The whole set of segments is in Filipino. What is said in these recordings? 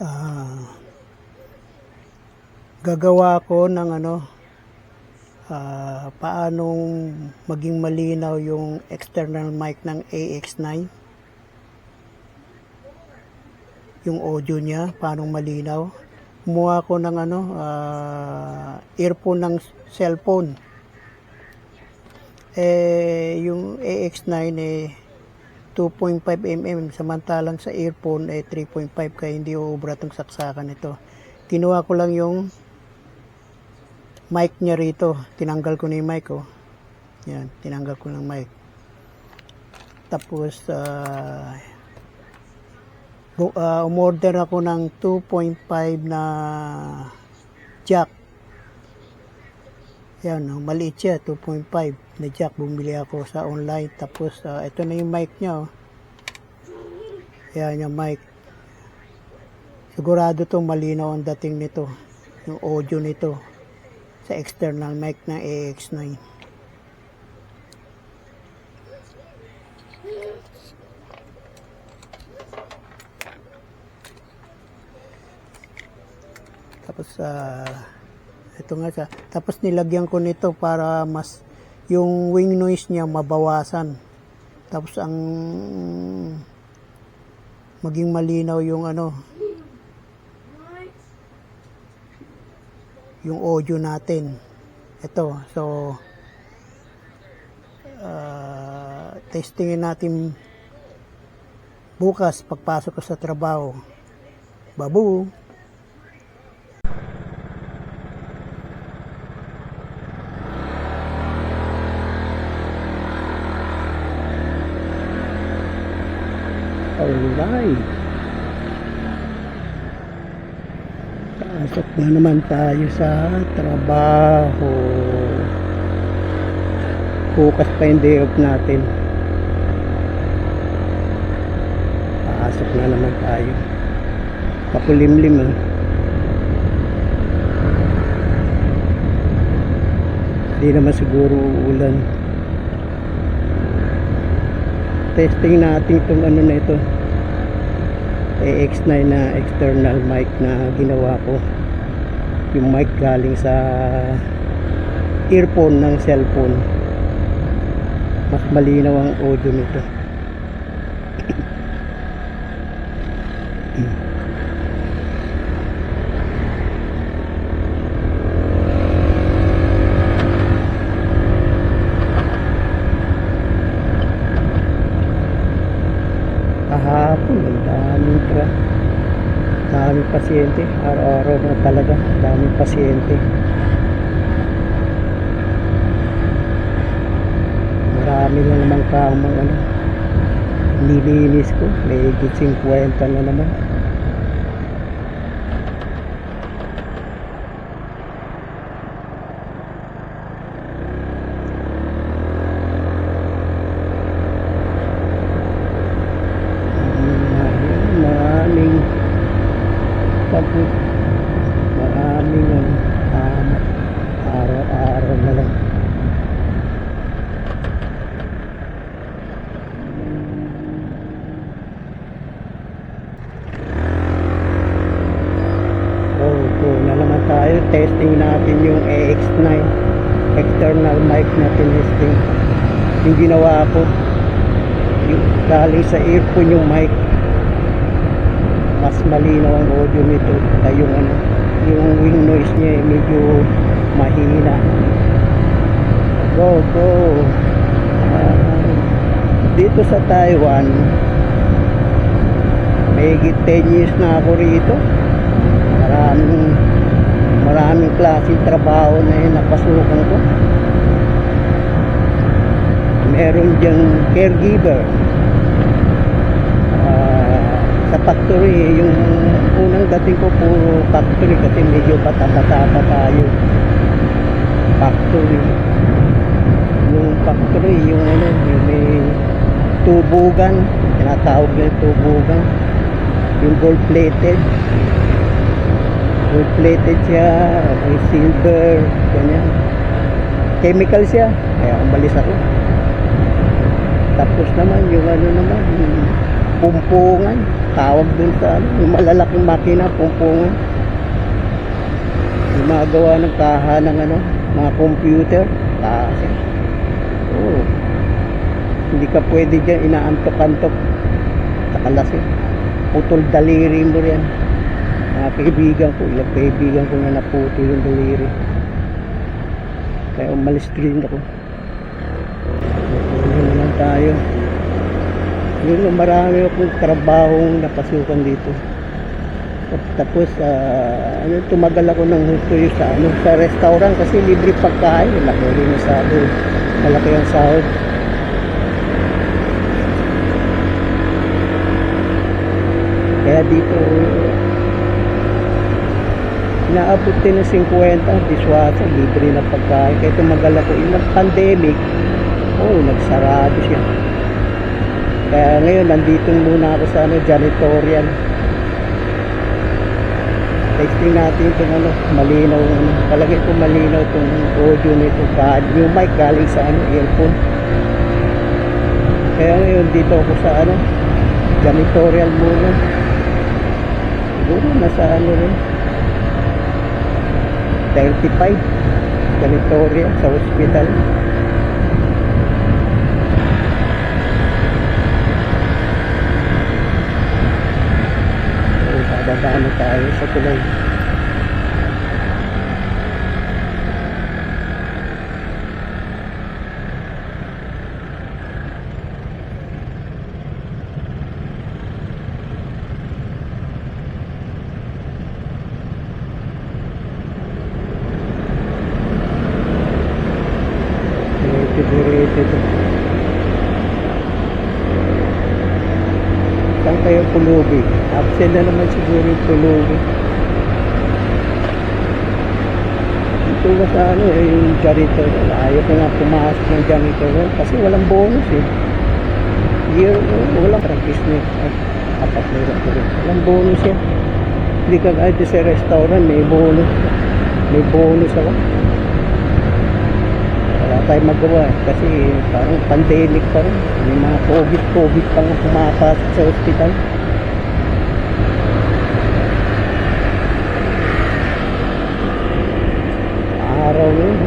Ah, gagawa ko ng ano ah, paanong maging malinaw yung external mic ng AX9 yung audio niya paanong malinaw. Kumuha ko ng ano ah, earphone ng cellphone. Eh yung AX9 eh 2.5 mm samantalang sa earphone eh 3.5 kaya hindi uubra tong saksakan nito. Kinuha ko lang yung mic niya rito. Tinanggal ko na yung mic oh. Yan tinanggal ko ng mic. Tapos bu- ah, umorder ako ng 2.5 na jack yan, oh, maliit siya, 2.5 na jack. Bumili ako sa online. Tapos, ah, ito na yung mic niya. Oh. Yan yung mic. Sigurado to malinaw ang dating nito. Yung audio nito. Sa external mic ng AX9. Tapos, ah, ito nga siya. Tapos nilagyan ko nito para mas yung wing noise niya mabawasan. Tapos ang maging malinaw yung ano yung audio natin. Ito. So ah, testingin natin bukas pagpasok ko sa trabaho. Babu! Alright. Pasok na naman tayo sa trabaho. Bukas pa yung day off natin. Pasok na naman tayo. Pakulimlim ah. Hindi naman siguro uulan. testing natin itong ano na ito AX9 na external mic na ginawa ko. Yung mic galing sa earphone ng cellphone. Mas malinaw ang audio nito kahapon ang daming tra daming pasyente. Araw-araw na talaga. Daming pasyente. Marami na naman kamang ano nilinis ko. May higit 50 na naman maraming ano, tama. Araw-araw na lang. Tayo. Testing natin yung AX9 external mic na tinesting. Yung ginawa ko yung galing sa earphone yung mic. Mas malinaw ang audio nito. Ay yung ano yung wing noise niya eh, medyo mahina. Go go. Ah, dito sa Taiwan may 10 years na ako rito. Maraming maraming klaseng trabaho na yun napasukan ko. Meron diyang caregiver. Ah, sa factory yung unang dating ko puro factory kasi medyo bata-bata pa tayo. Factory. Yung factory yung ano yung may tubugan tinatawag na tubugan. Yung gold plated gold plated siya may silver ganyan. Chemical siya kaya umalis ako. Tapos naman yung ano naman yung pumpungan tawag dun sa ano, yung malalaking makina, pumpungan. Yung mga gawa ng kaha ng ano, mga computer, taas yan. Oo. Hindi ka pwede dyan, inaantok-antok. Sa kalasi. Putol daliri mo yan. Mga kaibigan ko, ilang kaibigan ko na naputol yung daliri. Kaya umalis din ako. Naman tayo. Yun marami akong trabahong napasukan dito. Tapos, ah, ano, tumagal ako ng yung sa, ano, sa restaurant kasi libre pagkain. Malaki rin ang sahod. Malaki ang sahod. Kaya dito, inaabot din ng 50, diswasa, libre na pagkain. Kaya tumagal ako. Yung pandemic, oh, nagsarado siya. Kaya ngayon, nandito muna ako sa ano, janitorial. Testing natin itong ano, malinaw. Ano, palagi ko malinaw itong audio nito. Ka, yung mic galing sa ano, earphone. Kaya ngayon, dito ako sa ano, janitorial muna. Siguro nasa ano rin. 35 janitorial sa hospital. Bababa na tayo sa tulay. Na naman siguro yung pulubi. Ito ba sa ano eh, yung janitor. Ayaw ko nga pumasok ng janitor kasi walang bonus eh. Year, walang practice niya. Ay, apat na rin. Walang bonus yan. Hindi ka kahit sa restaurant, may bonus. May bonus ako. Wala tayong magawa eh, kasi parang pandemic pa rin. May mga COVID, COVID pang pumapasok sa ospital. Araw yun.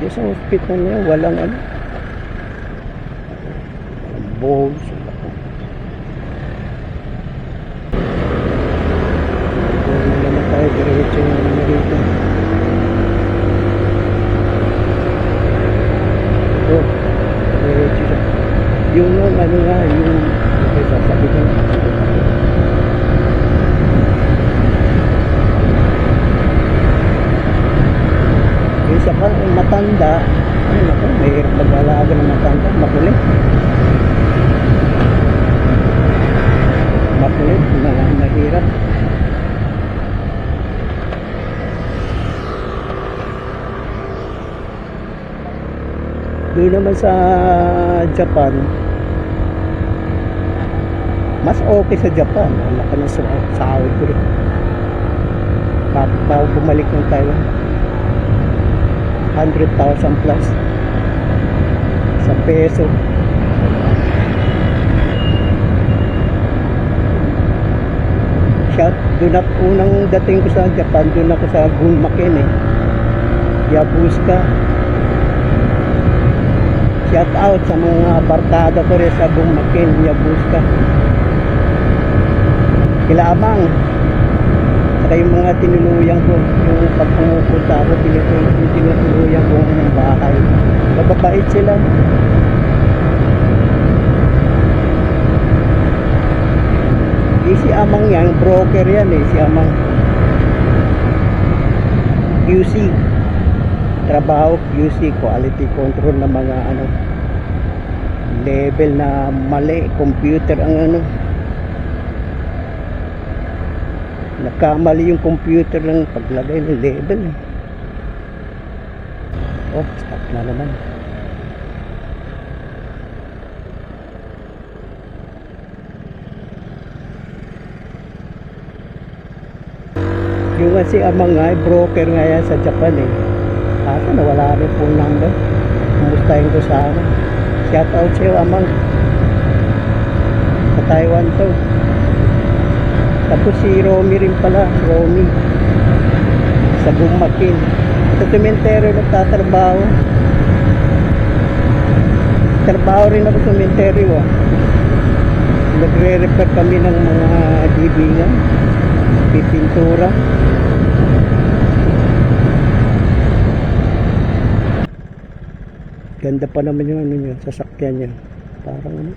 Di sa ospital niya, walang ano. Balls. Kung naman tayo, diretso naman dito. Yung ano nga, yung okay, sasabi ko. Yung isa pa, yung matanda, ay naku, mahirap mag-alaga ng matanda, makulit. Makulit, na, mahirap. Doon naman sa Japan, mas okay sa Japan. Ang laki ng sa- sahod ko rin. Bago bumalik ng Taiwan. 100,000 plus sa peso. Shout, doon ako unang dating ko sa Japan, doon ako sa Gunmaken eh. Yabuska. Shout out sa mga barkada ko rin sa Gunmaken, Yabuska. Kilamang. Saka yung mga tinuluyan ko, yung pag pumupunta ako, tinutuluyan ko ng bahay. Mababait sila. Di si Amang yan, broker yan eh, si Amang. QC. Trabaho QC, quality control ng mga ano level na mali, computer ang ano. Nagkamali yung computer ng paglagay ng level. eh. Oh, stop na naman. Yung kasi amang nga, eh, broker nga yan sa Japan eh. Kaso nawala rin po number. Kumustahin ko sana. Shout out sa'yo amang. Sa Taiwan to. Tapos si Romy rin pala, Romy. Sa Bumakin. Sa cemetery nagtatrabaho. Trabaho rin ako sa cemetery ah. Nagre-repair kami ng mga dibingan. Pipintura. Ganda pa naman yung ano yun, sasakyan niya. Parang ano?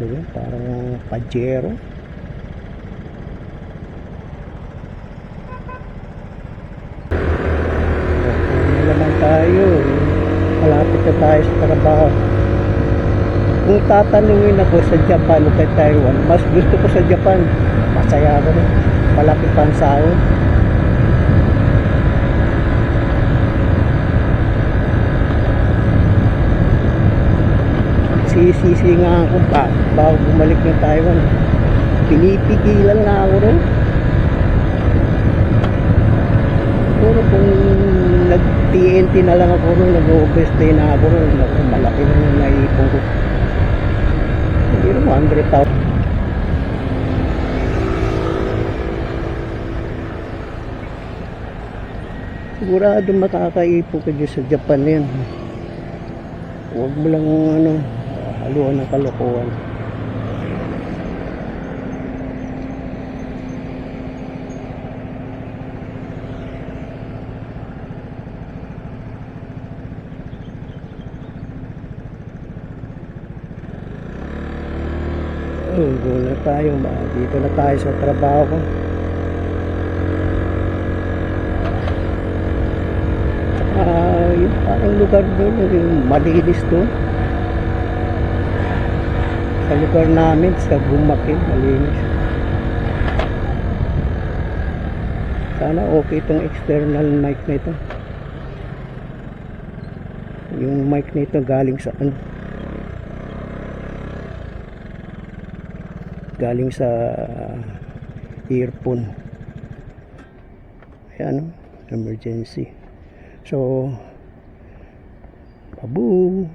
Yun? Parang Pajero. Ano naman tayo? Malapit na tayo sa trabaho. Kung tatanungin ako sa Japan o kay Taiwan, mas gusto ko sa Japan. Masaya ako rin. Malapit pa ang sahod. Sisisi nga ako pa bago bumalik ng Taiwan. Pinipigilan na ako rin. Siguro kung nag-TNT na lang ako rin, nag-overstay na ako naku, malaki na yung naipon ko. Hindi naman, 100,000. Sigurado makakaipon ka dyan sa Japan na yan. Huwag mo lang ano, haluan ng kalokohan. Oh, go na tayo. Ma. Dito na tayo sa trabaho ko. Ah, yung parang lugar doon, yung malinis doon. Sa lugar namin, sa Bumakin, malinis. Sana okay itong external mic na ito. Yung mic na ito galing sa ano? Galing sa earphone. Ayan, emergency. So, babu.